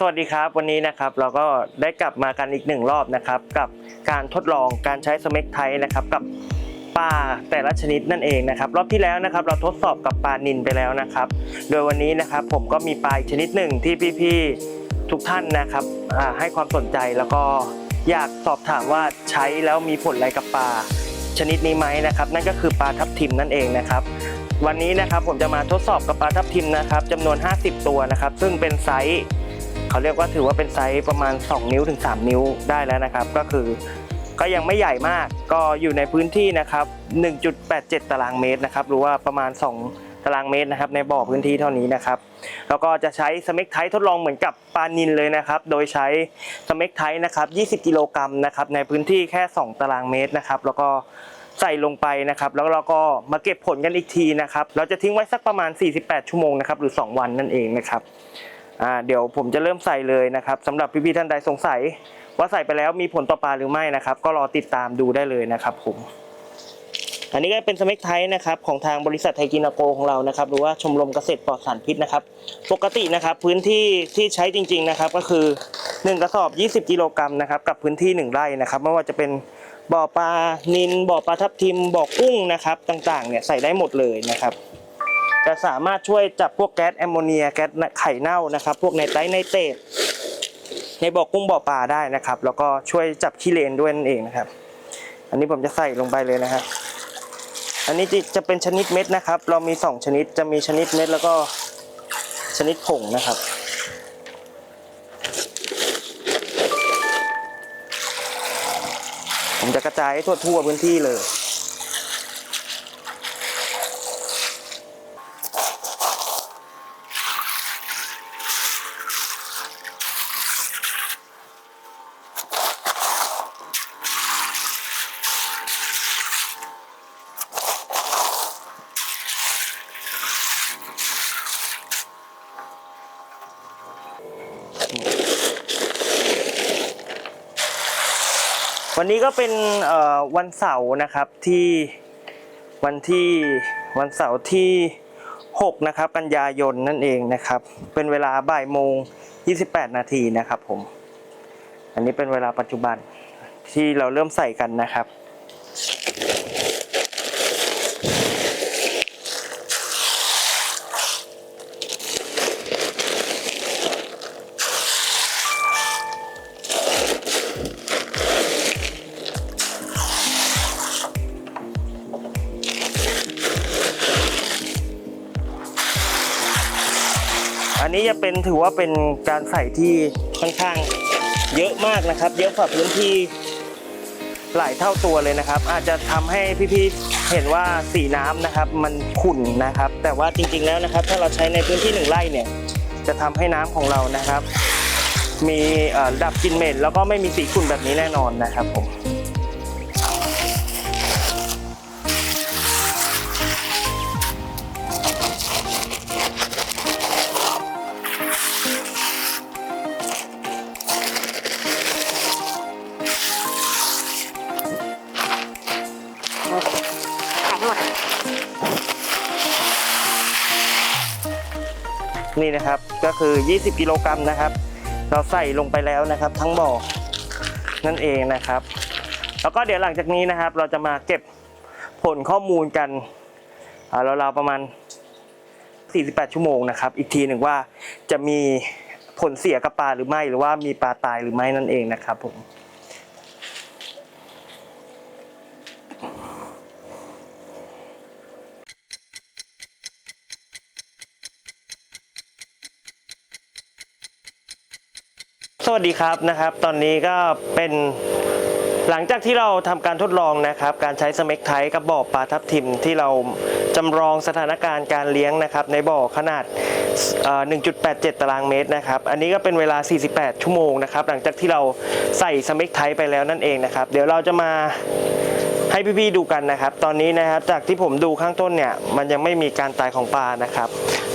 สวัสดีครับวันนี้นะครับเราก็ได้กลับมากันอีกหนึ่งรอบนะครับกับการทดลองการใช้สเม็กไทยนะครับกับปลาแต่ละชนิดนั่นเองนะครับรอบที่แล้วนะครับเราทดสอบกับปลานินไปแล้วนะครับ โดยวันนี้นะครับผมก็มีปลาอีกชนิดหนึ่งที่พี่ๆทุกท่านนะครับให้ความสนใจแล้วก็อยากสอบถามว่าใช้แล้วมีผลอะไรกับปลาชนิดนี้ไหมนะครับ นั่นก็คือปลาทับทิมนั่นเองนะครับวันนี้นะครับผมจะมาทดสอบกับปลาทับทิมนะครับจำนวน 50 ตัวนะครับ ซึ่งเป็นไซส์ เขาเรียกว่าถือว่าเป็นไซส์ประมาณ 2 นิ้วถึง 3 นิ้วได้แล้วนะครับ ก็คือก็ยังไม่ใหญ่มากก็อยู่ในพื้นที่นะครับ 1.87 ตารางเมตรนะครับหรือว่าประมาณ 2 ตารางเมตรนะครับในบ่อพื้นที่เท่านี้นะครับแล้วก็จะใช้สเม็กไททดลองเหมือนกับปลานินเลยนะครับ โดยใช้สเม็กไทนะครับ 20 กิโลกรัมนะครับในพื้นที่แค่ 2 ตารางเมตรนะครับ แล้วก็ใส่ลงไปนะครับ แล้วเราก็มาเก็บผลกันอีกทีนะครับ เราจะทิ้งไว้สักประมาณ 48 ชั่วโมงนะครับหรือ 2 วันนั่นเองนะครับ อ่าเดี๋ยวผมจะเริ่มใส่เลยนะครับสำหรับพี่ๆท่านใดสงสัย ว่าใส่ไปแล้วมีผลต่อปลาหรือไม่นะครับ ก็รอติดตามดูได้เลยนะครับผมอันนี้ก็เป็นสเม็กไทยนะครับของทางบริษัทไทยกินาโกของเรานะครับ หรือว่าชมรมเกษตรปลอดสารพิษนะครับ ปกตินะครับพื้นที่ที่ใช้จริง ๆนะครับ ก็คือ 1 กระสอบ 20 กิโลกรัมนะครับกับพื้นที่ 1 ไร่นะครับไม่ว่าจะเป็นบ่อปลานินบ่อปลาทับทิมบ่อกุ้งนะครับ ต่างๆเนี่ยใส่ได้หมดเลยนะครับ จะสามารถช่วยจับพวกแก๊สแอมโมเนียแก๊สไข่เน่านะครับ พวกไนไตรไนเตรตในบ่อกุ้งบ่อปลาได้นะครับ แล้วก็ช่วยจับขี้เลนด้วยนั่นเองนะครับ อันนี้ผมจะใส่ลงไปเลยนะครับอันนี้จะเป็นชนิดเม็ดนะครับ เรามี 2 ชนิดจะมีชนิดเม็ดแล้วก็ชนิดผงนะครับ ผมจะกระจายให้ทั่วๆพื้นที่เลย วันนี้ก็เป็นวันเสาร์นะครับที่วันที่วันเสาร์ที่ 6 นะครับ กันยายนนั่นเองนะครับ เป็นเวลาบ่ายโมง 28 นาทีนะครับผม อันนี้เป็นเวลาปัจจุบันที่เราเริ่มใส่กันนะครับ อันนี้จะเป็นถือว่าเป็นการใส่ที่ค่อนข้างเยอะมากนะครับ เยอะกว่าพื้นที่หลายเท่าตัวเลยนะครับ อาจจะทำให้พี่ๆเห็นว่าสีน้ำนะครับ มันขุ่นนะครับ แต่ว่าจริงๆแล้วนะครับ ถ้าเราใช้ในพื้นที่หนึ่งไร่เนี่ย จะทำให้น้ำของเรานะครับ มีระดับกินเหม็นแล้วก็ไม่มีสีขุ่นแบบนี้แน่นอนนะครับผม นี่นะครับก็คือ 20 กิโลกรัมนะครับ เราใส่ลงไปแล้วนะครับ ทั้งบ่อนั่นเองนะครับ แล้วก็เดี๋ยวหลังจากนี้นะครับ เราจะมาเก็บผลข้อมูลกันอ่าเราวๆประมาณ 48 ชั่วโมงนะครับ อีกทีหนึ่งว่าจะมีผลเสียกับปลาหรือไม่หรือว่ามีปลาตายหรือไม่นั่นเองนะครับผม สวัสดีครับนะครับ ตอนนี้ก็เป็นหลังจากที่เราทำการทดลองนะครับ การใช้สเม็กไทกับบ่อปลาทับทิมที่เราจำลองสถานการณ์การเลี้ยงนะครับ ในบ่อขนาดเอ่อ1.87 ตารางเมตรนะครับ อันนี้ก็เป็นเวลา 48 ชั่วโมงนะครับ หลังจากที่เราใส่สเม็กไทไปแล้วนั่นเองนะครับ เดี๋ยวเราจะมาให้พี่ๆดูกันนะครับ ตอนนี้นะครับจากที่ผมดูข้างต้นเนี่ย มันยังไม่มีการตายของปลานะครับ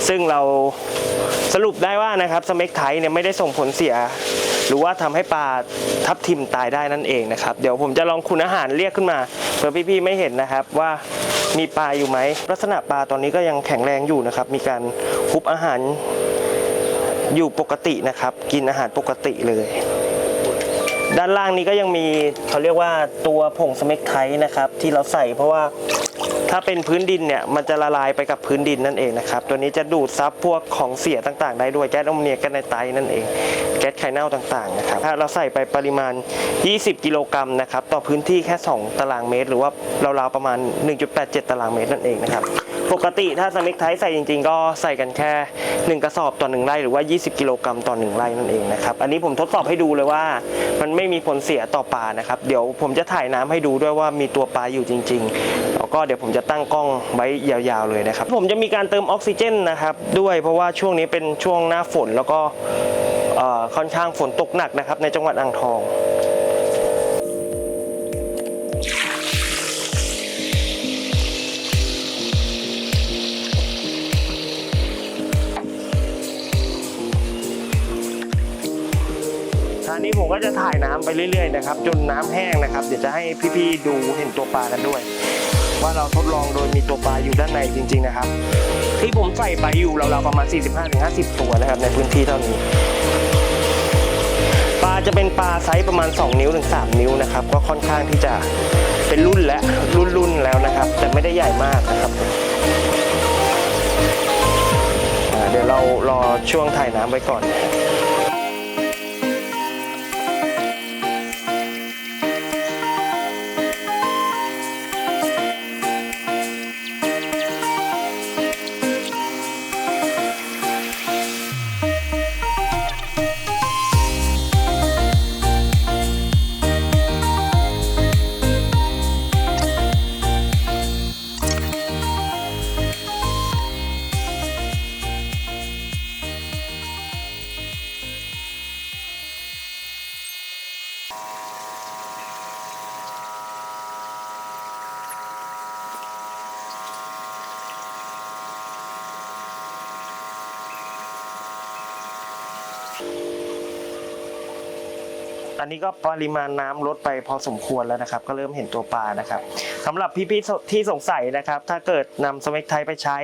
ซึ่งเราสรุปได้ว่านะครับสเม็กไทเนี่ยไม่ได้ส่งผลเสีย หรือว่าทำให้ปลาทับทิมตายได้นั่นเองนะครับเดี๋ยวผมจะลองคุณอาหารเรียกขึ้นมาเผื่อพี่ๆไม่เห็นนะครับว่ามีปลาอยู่ไหมลักษณะปลาตอนนี้ก็ยังแข็งแรงอยู่นะครับ มีการคุบอาหารอยู่ปกตินะครับ กินอาหารปกติเลย ด้านล่างนี้ก็ยังมีเขาเรียกว่าตัวผงสเม็กไทนะครับ ที่เราใส่เพราะว่าถ้าเป็นพื้นดินเนี่ยมันจะละลายไปกับพื้นดินนั่นเองนะครับ ตัวนี้จะดูดซับพวกของเสียต่างๆ ได้ด้วยแก๊สอมโมเนียก๊สไนไตนั่นเอง ก๊สไข่เน่าต่างๆนะครับถ้าเราใส่ไปปริมาณ 20 กิโลกรัมนะครับต่อพื้นที่แค่ 2 ตารางเมตร หรือว่าราวๆประมาณ 1.87 ตารางเมตรนั่นเองนะครับปกติถ้าสม็กไทใส่จริงๆ ก็ใส่กันแค่ 1 กระสอบต่อ 1 ไร่หรือว่า 20 กิโลกรัมต่อ 1 ไร่นั่นเองนะครับอันนี้ผมทดสอบให้ดูเลยว่า มันไม่มีผลเสียต่อปลานะครับเดี๋ยวผมจะถ่ายน้ำให้ดูด้วยว่ามีตัวปลาอยู่จริงๆแล้วก็เดี๋ยวผมจะตั้งกล้องไว้ยาวๆเลยนะครับผมจะมีการเติมออกซิเจนนะครับด้วยเพราะว่าช่วงนี้เป็นช่วงหน้าฝนแล้วก็ ค่อนข้างฝนตกหนักนะครับในจังหวัดอ่างทองทางนี้ผมก็จะถ่ายน้ำไปเรื่อยๆนะครับจนน้ำแห้งนะครับ เดี๋ยวจะให้พี่ๆดูเห็นตัวปลากันด้วย ว่าเราทดลองโดยมีตัวปลาอยู่ด้านในจริง ๆนะครับ ที่ผมใส่ไปอยู่เราๆประมาณ 45-50 ตัวนะครับในพื้นที่เท่านี้ จะเป็นปลาไซส์ประมาณ 2 นิ้วถึง 3 นิ้วนะครับ ก็ค่อนข้างที่จะเป็นรุ่นและรุ่นๆแล้วนะครับ แต่ไม่ได้ใหญ่มากนะครับเดี๋ยวเรารอช่วงถ่ายน้ำไว้ก่อน อันนี้ก็ปริมาณน้ำลดไปพอสมควรแล้วนะครับ ก็เริ่มเห็นตัวปลานะครับสำหรับพี่ๆที่สงสัยนะครับ ถ้าเกิดนำสเม็กไทยไปใช้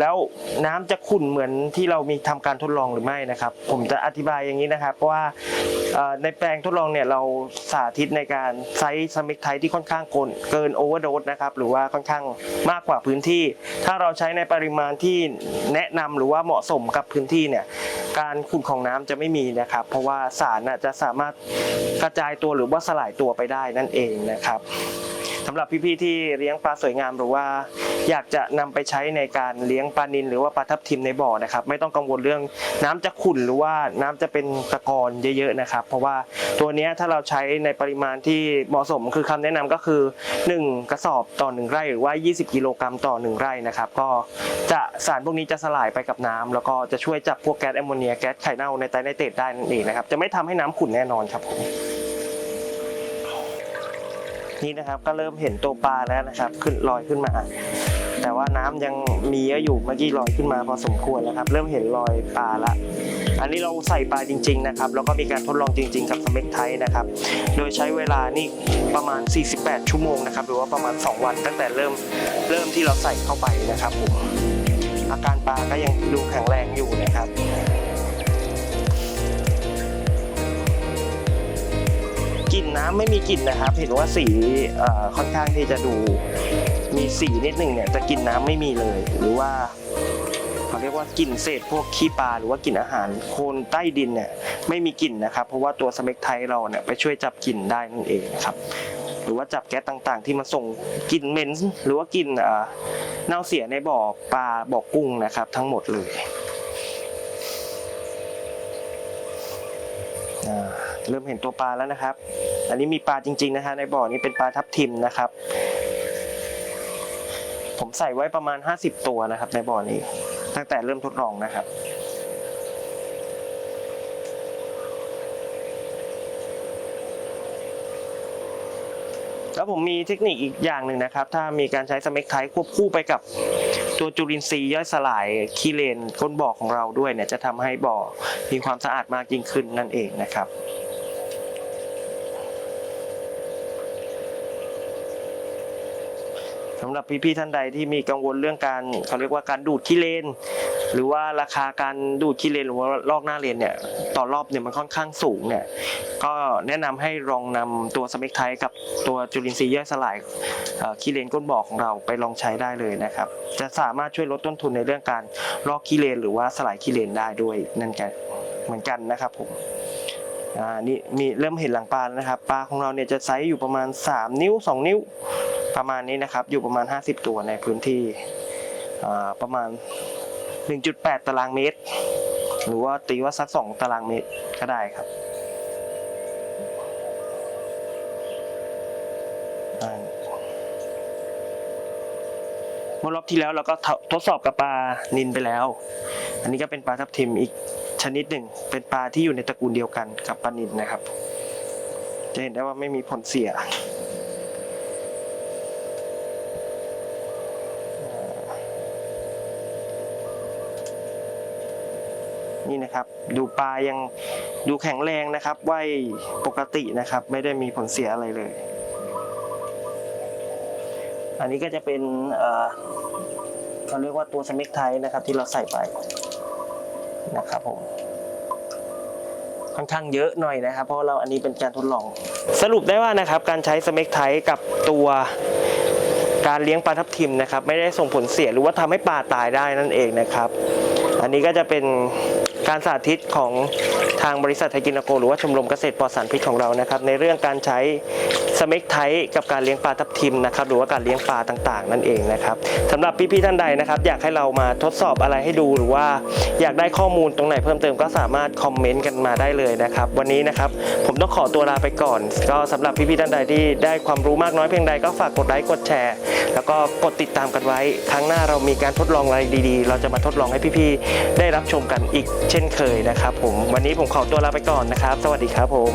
แล้วน้ำจะขุ่นเหมือนที่เรามีทำการทดลองหรือไม่นะครับ ผมจะอธิบายอย่างนี้นะครับว่าในแปลงทดลองเนี่ยเราสาธิตในการใช้สมิกไทยที่ค่อนข้างเกินเกินโอเวอร์โดสนะครับหรือว่าค่อนข้างมากกว่าพื้นที่ ถ้าเราใช้ในปริมาณที่แนะนำหรือว่าเหมาะสมกับพื้นที่เนี่ยการขุ่นของน้ำจะไม่มีนะครับ เพราะว่าสารจะสามารถกระจายตัวหรือว่าสลายตัวไปได้นั่นเองนะครับ สำหรับพี่ๆที่เลี้ยงปลาสวยงามหรือว่า อยากจะนำไปใช้ในการเลี้ยงปลานิลหรือว่าปลาทับทิมในบ่อนะครับ ไม่ต้องกังวลเรื่องน้ำจะขุ่นหรือว่าน้ำจะเป็นตะกอนเยอะๆนะครับ เพราะว่าตัวเนี้ยถ้าเราใช้ในปริมาณที่เหมาะสมคือคำแนะนำก็คือ 1 กระสอบต่อ 1 ไร่หรือว่า 20 กิโลกรัมต่อ 1 ไร่นะครับ ก็จะสารพวกนี้จะสลายไปกับน้ำแล้วก็จะช่วยจับพวกแก๊สแอมโมเนียแก๊สไข่เน่าในไตรไนเตรตได้นั่นเองนะครับจะไม่ทำให้น้ำขุ่นแน่นอนครับผม นี่นะครับก็เริ่มเห็นตัวปลาแล้วนะครับ ขึ้นลอยขึ้นมา แต่ว่าน้ำยังมีเยอะอยู่เมื่อกี้ลอยขึ้นมาพอสมควรแล้วครับ เริ่มเห็นรอยปลาละอันนี้เราใส่ปลาจริง ๆ นะครับแล้วก็มีการทดลองจริง ๆ กับสเม็กไทยนะครับ โดยใช้เวลานี่ประมาณ 48 ชั่วโมงนะครับหรือว่าประมาณ 2 วัน ตั้งแต่เริ่มเริ่มที่เราใส่เข้าไปนะครับผมอาการปลาก็ยังดูแข็งแรงอยู่นะครับ ลิ่นน้ำไม่มีกลิ่นนะครับ เห็นว่าสีค่อนข้างที่จะดูมีสีนิดหนึ่งเนี่ยแต่กลิ่นน้ำไม่มีเลย หรือว่าเขาเรียกว่ากลิ่นเศษพวกขี้ปลาหรือว่ากลิ่นอาหารโคลนใต้ดินเนี่ยไม่มีกลิ่นนะครับ เพราะว่าตัวสเม็กไทยเราเนี่ยไปช่วยจับกลิ่นได้นั่นเองนะครับ หรือว่าจับแก๊สต่างๆ ที่มันส่งกลิ่นเหม็นหรือว่ากลิ่นเน่าเสียในบ่อปลาบ่อกุ้งนะครับ ทั้งหมดเลยเริ่มเห็นตัวปลาแล้วนะครับ อันนี้มีปลาจริง ๆนะฮะในบ่อนี้เป็นปลาทับทิมนะครับ ผมใส่ไว้ประมาณ 50 ตัวนะครับ ในบ่อนี้ ตั้งแต่เริ่มทดลองนะครับแล้วผมมีเทคนิคอีกอย่างหนึ่งนะครับ ถ้ามีการใช้สเม็กไทควบคู่ไปกับตัวจุลินทรีย์ย่อยสลายคีเลนก้นบ่อของเราด้วยเนี่ยจะทำให้บ่อมีความสะอาดมากยิ่งขึ้นนั่นเองนะครับ สำหรับพี่ๆท่านใดที่มีกังวลเรื่องการเขาเรียกว่าการดูดขี้เลน หรือว่าราคาการดูดขี้เลนหรือว่าลอกหน้าเลนเนี่ยต่อรอบเนี่ยมันค่อนข้างสูงเนี่ยก็แนะนำให้ลองนำตัวสเมกไทกับตัวจุลินทรีย์ย่อยสลายขี้เลนก้นบ่อของเราไปลองใช้ได้เลยนะครับ จะสามารถช่วยลดต้นทุนในเรื่องการลอกขี้เลน หรือว่าสลายขี้เลนได้ด้วยนั่นกันเหมือนกันนะครับผมอ่านี่มีเริ่มเห็นหลังปลาแล้วนะครับปลาของเราเนี่ยจะไซส์อยู่ประมาณ 3 นิ้ว 2 นิ้ว ประมาณนี้นะครับ อยู่ประมาณ 50 ตัวในพื้นที่ประมาณ 1.8 ตารางเมตร หรือว่าตีว่าสัก 2 ตารางเมตรก็ได้ครับเมื่อรอบที่แล้วเราก็ทดสอบกับปลานินไปแล้ว อันนี้ก็เป็นปลาทับทิมอีกชนิดหนึ่ง เป็นปลาที่อยู่ในตระกูลเดียวกันกับปลานิลนะครับ จะเห็นได้ว่าไม่มีผลเสีย นี่นะครับ ดูปลายังดูแข็งแรงนะครับว่ายปกตินะครับ ไม่ได้มีผลเสียอะไรเลย อันนี้ก็จะเป็นเขาเรียกว่าตัวสเมกไทนะครับ ที่เราใส่ไปนะครับผมค่อนข้างเยอะหน่อยนะครับ เพราะเราอันนี้เป็นการทดลอง สรุปได้ว่านะครับ การใช้สเมกไทกับตัวการเลี้ยงปลาทับทิมนะครับ ไม่ได้ส่งผลเสียหรือว่าทำให้ปลาตายได้นั่นเองนะครับ อันนี้ก็จะเป็น การสาธิตของทางบริษัทไทยกินโก หรือว่าชมรมเกษตรปลอดสารพิษของเรานะครับ ในเรื่องการใช้ สเมกไทกับการเลี้ยงปลาทับทิมนะครับหรือว่าการเลี้ยงปลาต่างๆ นั่นเองนะครับสำหรับพี่ๆท่านใดนะครับ อยากให้เรามาทดสอบอะไรให้ดูหรือว่า อยากได้ข้อมูลตรงไหนเพิ่มเติมก็สามารถคอมเมนต์กันมาได้เลยนะครับ วันนี้นะครับผมต้องขอตัวลาไปก่อน ก็สำหรับพี่ๆท่านใดที่ได้ความรู้มากน้อยเพียงใดก็ฝากกดไลค์กดแชร์ แล้วก็กดติดตามกันไว้ ครั้งหน้าเรามีการทดลองอะไรดีๆ เราจะมาทดลองให้พี่ๆได้รับชมกันอีกเช่นเคยนะครับผมวันนี้ผมขอตัวลาไปก่อนนะครับ สวัสดีครับผม